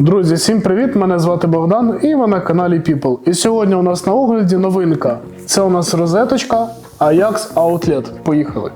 Друзі, всім привіт! Мене звати Богдан і ви на каналі People. І сьогодні у нас на огляді новинка. Це у нас розеточка Ajax Outlet. Поїхали.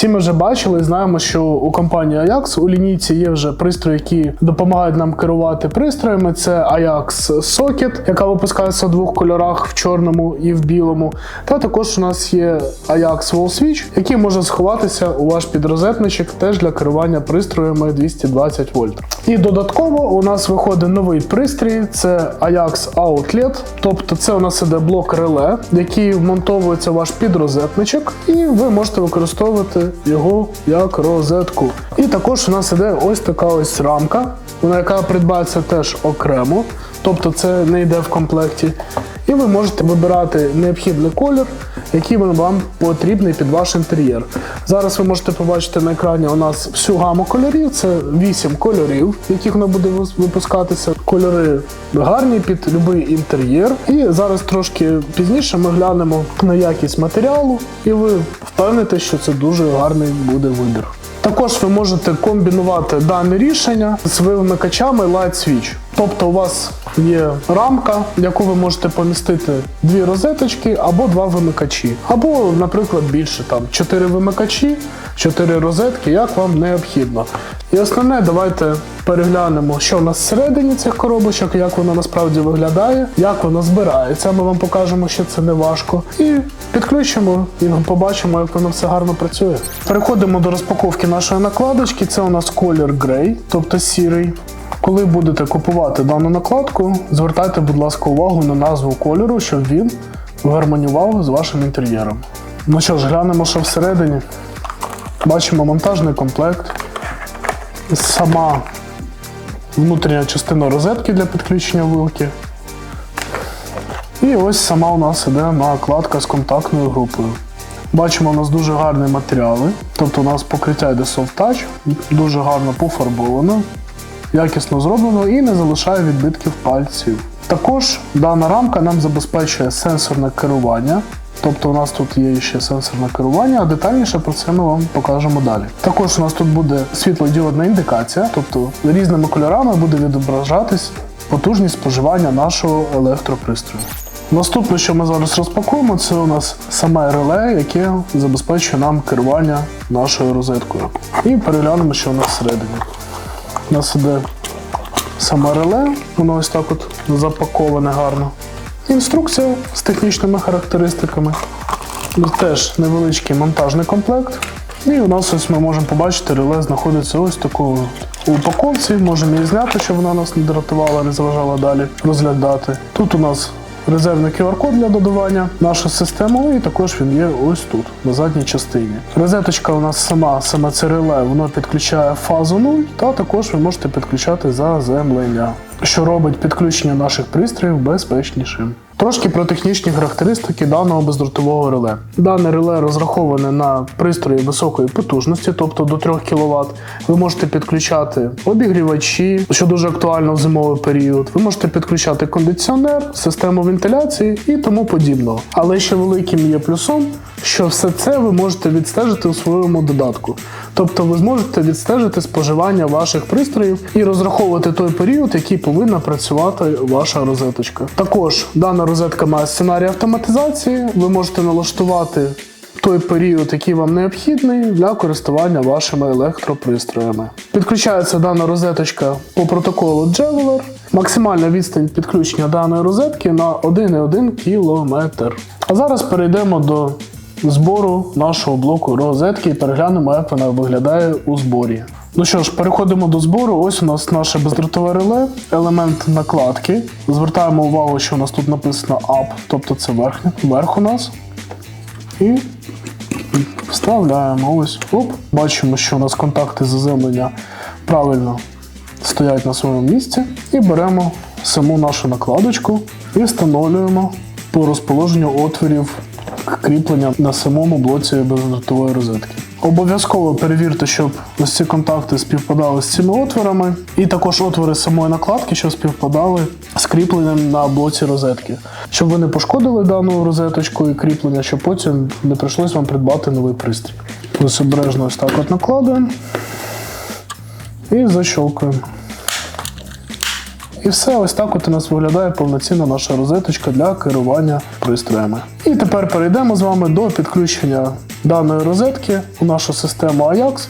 Всі ми вже бачили і знаємо, що у компанії Ajax у лінійці є вже пристрої, які допомагають нам керувати пристроями. Це Ajax Socket, яка випускається в двох кольорах в чорному і в білому. Та також у нас є Ajax Wall Switch, який може сховатися у ваш підрозетничок теж для керування пристроями 220 вольт. І додатково у нас виходить новий пристрій, це Ajax Outlet, тобто це у нас іде блок реле, який вмонтовується в ваш підрозетничок, і ви можете використовувати його як розетку. І також у нас іде ось така ось рамка, вона яка придбається теж окремо, тобто це не йде в комплекті. І ви можете вибирати необхідний колір, який вам потрібний під ваш інтер'єр. Зараз ви можете побачити на екрані у нас всю гаму кольорів. Це 8 кольорів, яких воно буде випускатися. Кольори гарні під будь-який інтер'єр. І зараз трошки пізніше ми глянемо на якість матеріалу, і ви впевните, що це дуже гарний буде вибір. Також ви можете комбінувати дане рішення з вимикачами Light Switch. Тобто у вас є рамка, в яку ви можете помістити дві розеточки або два вимикачі. Або, наприклад, більше там 4 вимикачі, 4 розетки, як вам необхідно. І основне, давайте переглянемо, що у нас всередині цих коробочок, як воно насправді виглядає, як воно збирається. Ми вам покажемо, що це не важко. І підключимо і побачимо, як воно все гарно працює. Переходимо до розпаковки нашої накладочки. Це у нас колір грей, тобто сірий. Коли будете купувати дану накладку, звертайте, будь ласка, увагу на назву кольору, щоб він гармонював з вашим інтер'єром. Ну що ж, глянемо, що всередині. Бачимо монтажний комплект. Сама внутрішня частина розетки для підключення вилки. І ось сама у нас іде накладка з контактною групою. Бачимо, у нас дуже гарні матеріали, тобто у нас покриття йде soft touch, дуже гарно пофарбовано, якісно зроблено і не залишає відбитків пальців. Також дана рамка нам забезпечує сенсорне керування. Тобто у нас тут є ще сенсорне керування, а детальніше про це ми вам покажемо далі. Також у нас тут буде світлодіодна індикація, тобто різними кольорами буде відображатись потужність споживання нашого електропристрою. Наступне, що ми зараз розпакуємо, це у нас саме реле, яке забезпечує нам керування нашою розеткою. І переглянемо, що у нас всередині. У нас іде саме реле, воно ось так от запаковане гарно. Інструкція з технічними характеристиками. Теж невеличкий монтажний комплект. І у нас ось ми можемо побачити, реле знаходиться ось такою у упаковці. Можемо її зняти, щоб вона нас не дратувала, не заважала далі розглядати. Тут у нас резервний QR-код для додавання нашу систему, і також він є ось тут, на задній частині. Розеточка у нас сама, саме це реле, воно підключає фазу 0, та також ви можете підключати заземлення, що робить підключення наших пристроїв безпечнішим. Трошки про технічні характеристики даного бездротового реле. Дане реле розраховане на пристрої високої потужності, тобто до 3 кВт. Ви можете підключати обігрівачі, що дуже актуально в зимовий період. Ви можете підключати кондиціонер, систему вентиляції і тому подібного. Але ще великим є плюсом, що все це ви можете відстежити у своєму додатку. Тобто ви зможете відстежити споживання ваших пристроїв і розраховувати той період, який повинна працювати ваша розеточка. Також дана розетка має сценарій автоматизації. Ви можете налаштувати той період, який вам необхідний для користування вашими електропристроями. Підключається дана розеточка по протоколу Javeler. Максимальна відстань підключення даної розетки на 1,1 км. А зараз перейдемо до збору нашого блоку розетки і переглянемо, як вона виглядає у зборі. Ну що ж, переходимо до збору. Ось у нас наше бездротове реле, елемент накладки. Звертаємо увагу, що у нас тут написано Up, тобто це верх, верх у нас. І вставляємо ось. Оп. Бачимо, що у нас контакти заземлення правильно стоять на своєму місці. І беремо саму нашу накладочку і встановлюємо по розположенню отворів кріплення на самому блоці бездротової розетки. Обов'язково перевірте, щоб ось ці контакти співпадали з цими отворами, і також отвори самої накладки, щоб співпадали з кріпленням на блоці розетки, щоб ви не пошкодили дану розеточку і кріплення, щоб потім не прийшлось вам придбати новий пристрій. Ось обережно ось так от накладуємо і защолкуємо. І все, ось так от у нас виглядає повноцінна наша розеточка для керування пристроями. І тепер перейдемо з вами до підключення даної розетки у нашу систему Ajax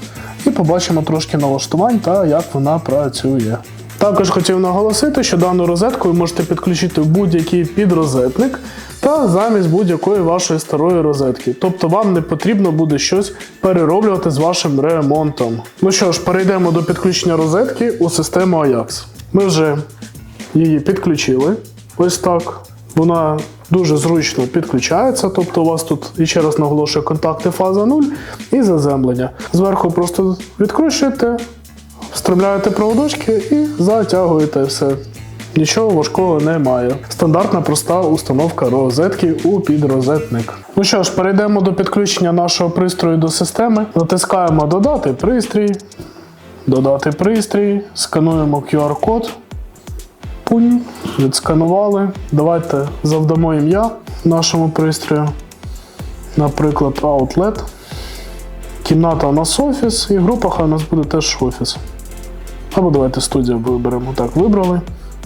і побачимо трошки налаштувань та як вона працює. Також хотів наголосити, що дану розетку ви можете підключити в будь-який підрозетник та замість будь-якої вашої старої розетки. Тобто вам не потрібно буде щось перероблювати з вашим ремонтом. Ну що ж, перейдемо до підключення розетки у систему Ajax. Ми вже її підключили. Ось так. Вона дуже зручно підключається, тобто у вас тут, і ще раз наголошую, контакти фаза 0 і заземлення. Зверху просто відкручуєте, встромляєте проводочки і затягуєте все. Нічого важкого немає. Стандартна проста установка розетки у підрозетник. Ну що ж, перейдемо до підключення нашого пристрою до системи. Натискаємо Додати пристрій. Додати пристрій, скануємо QR-код. Пунь, відсканували. Давайте завдамо ім'я нашому пристрою. Наприклад, Outlet. Кімната у нас офіс, і група хай у нас буде теж офіс. Або давайте студію виберемо. Так, вибрали.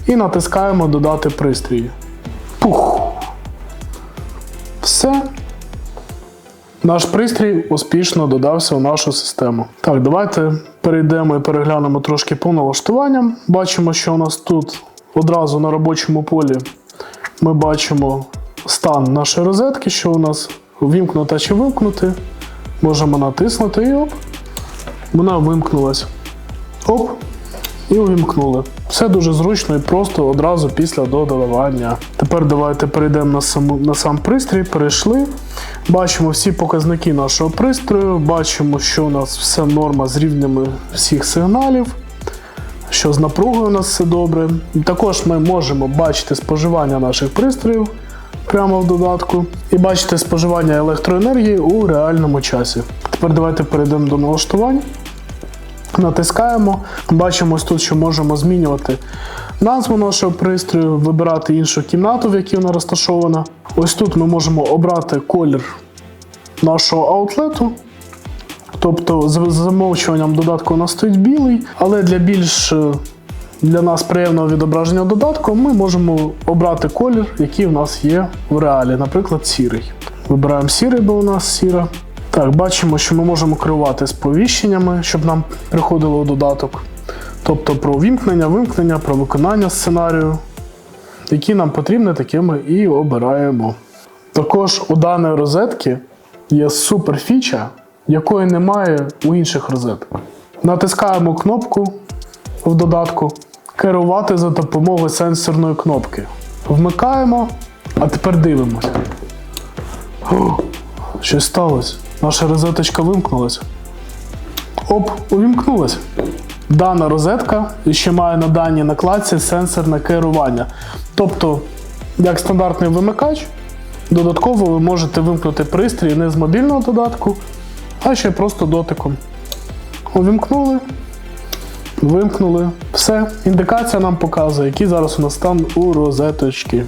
І натискаємо Додати пристрій. Пух. Все. Наш пристрій успішно додався у нашу систему. Так, давайте перейдемо і переглянемо трошки по налаштуванням. Бачимо, що у нас тут одразу на робочому полі ми бачимо стан нашої розетки, що у нас вимкнута чи вимкнути. Можемо натиснути і оп. Вона вимкнулась. Оп. І увімкнули. Все дуже зручно і просто одразу після додавання. Тепер давайте перейдемо на, саму, на сам пристрій. Перейшли. Бачимо всі показники нашого пристрою. Бачимо, що у нас все норма з рівнями всіх сигналів. Що з напругою у нас все добре. Також ми можемо бачити споживання наших пристроїв прямо в додатку. І бачити споживання електроенергії у реальному часі. Тепер давайте перейдемо до налаштувань. Натискаємо, бачимо тут, що можемо змінювати назву нашого пристрою, вибирати іншу кімнату, в якій вона розташована. Ось тут ми можемо обрати колір нашого аутлету. Тобто, з замовчуванням додатку у нас стоїть білий, але для більш е, для нас приємного відображення додатку ми можемо обрати колір, який в нас є в реалі, наприклад, сірий. Вибираємо сірий, бо у нас сіра. Так, бачимо, що ми можемо керувати сповіщеннями, щоб нам приходило у додаток. Тобто про вімкнення, вимкнення, про виконання сценарію, які нам потрібні, такими і обираємо. Також у даної розетки є супер фіча, якої немає у інших розеток. Натискаємо кнопку в додатку Керувати за допомогою сенсорної кнопки. Вмикаємо, а тепер дивимося. О, щось сталося. Наша розеточка вимкнулася. Оп, увімкнулася. Дана розетка ще має на даній накладці сенсорне керування. Тобто, як стандартний вимикач, додатково ви можете вимкнути пристрій не з мобільного додатку, а ще просто дотиком. Увімкнули, вимкнули. Все. Індикація нам показує, який зараз у нас стан у розеточки.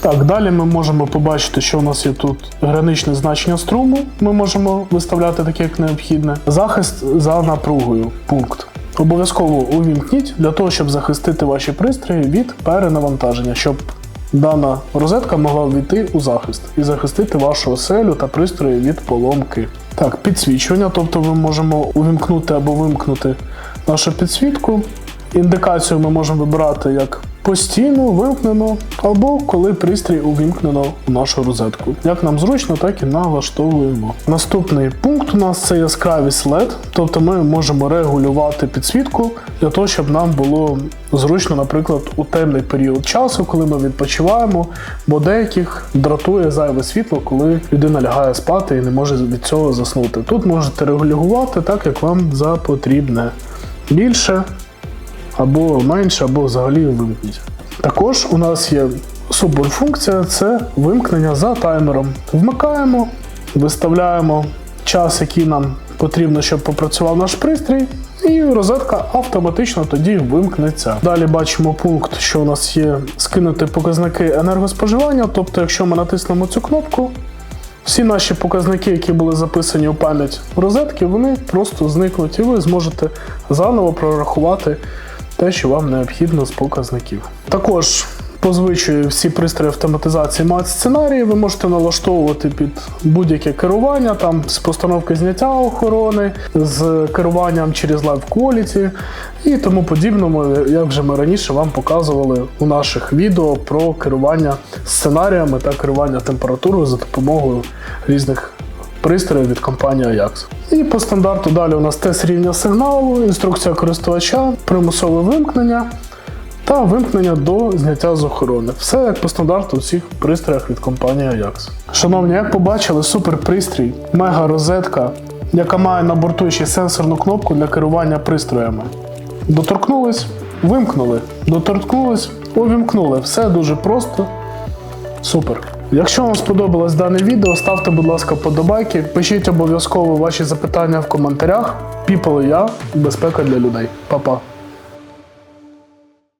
Так, далі ми можемо побачити, що у нас є тут граничне значення струму. Ми можемо виставляти таке, як необхідне. Захист за напругою. Пункт. Обов'язково увімкніть для того, щоб захистити ваші пристрої від перенавантаження, щоб дана розетка могла ввійти у захист і захистити вашу оселю та пристрої від поломки. Так, підсвічування, тобто ми можемо увімкнути або вимкнути нашу підсвітку. Індикацію ми можемо вибирати як постійно, вимкнено, або коли пристрій увімкнено в нашу розетку. Як нам зручно, так і налаштовуємо. Наступний пункт у нас це яскравість LED, тобто ми можемо регулювати підсвітку для того, щоб нам було зручно, наприклад, у темний період часу, коли ми відпочиваємо, бо деяких дратує зайве світло, коли людина лягає спати і не може від цього заснути. Тут можете регулювати так, як вам за потрібне. Більше або менше, або взагалі вимкніть. Також у нас є суперфункція це вимкнення за таймером. Вмикаємо, виставляємо час, який нам потрібно, щоб попрацював наш пристрій, і розетка автоматично тоді вимкнеться. Далі бачимо пункт, що у нас є скинути показники енергоспоживання. Тобто, якщо ми натиснемо цю кнопку, Всі наші показники, які були записані у пам'ять розетки, вони просто зникнуть, і ви зможете заново прорахувати те, що вам необхідно з показників. Також по звичаю всі пристрої автоматизації мають сценарії, ви можете налаштовувати під будь-яке керування, там з постановки зняття охорони, з керуванням через Live Quality і тому подібному, як вже ми раніше вам показували у наших відео про керування сценаріями та керування температурою за допомогою різних пристроїв від компанії Ajax. І по стандарту далі у нас тест рівня сигналу, інструкція користувача, примусове вимкнення та вимкнення до зняття з охорони. Все як по стандарту у всіх пристроях від компанії Ajax. Шановні, як побачили, супер пристрій, мега розетка, яка має на борту ще сенсорну кнопку для керування пристроями. Доторкнулись, вимкнули, доторкнулись, увімкнули. Все дуже просто. Супер. Якщо вам сподобалось дане відео, ставте, будь ласка, подобайки, пишіть обов'язково ваші запитання в коментарях. People я, безпека для людей. Па-па.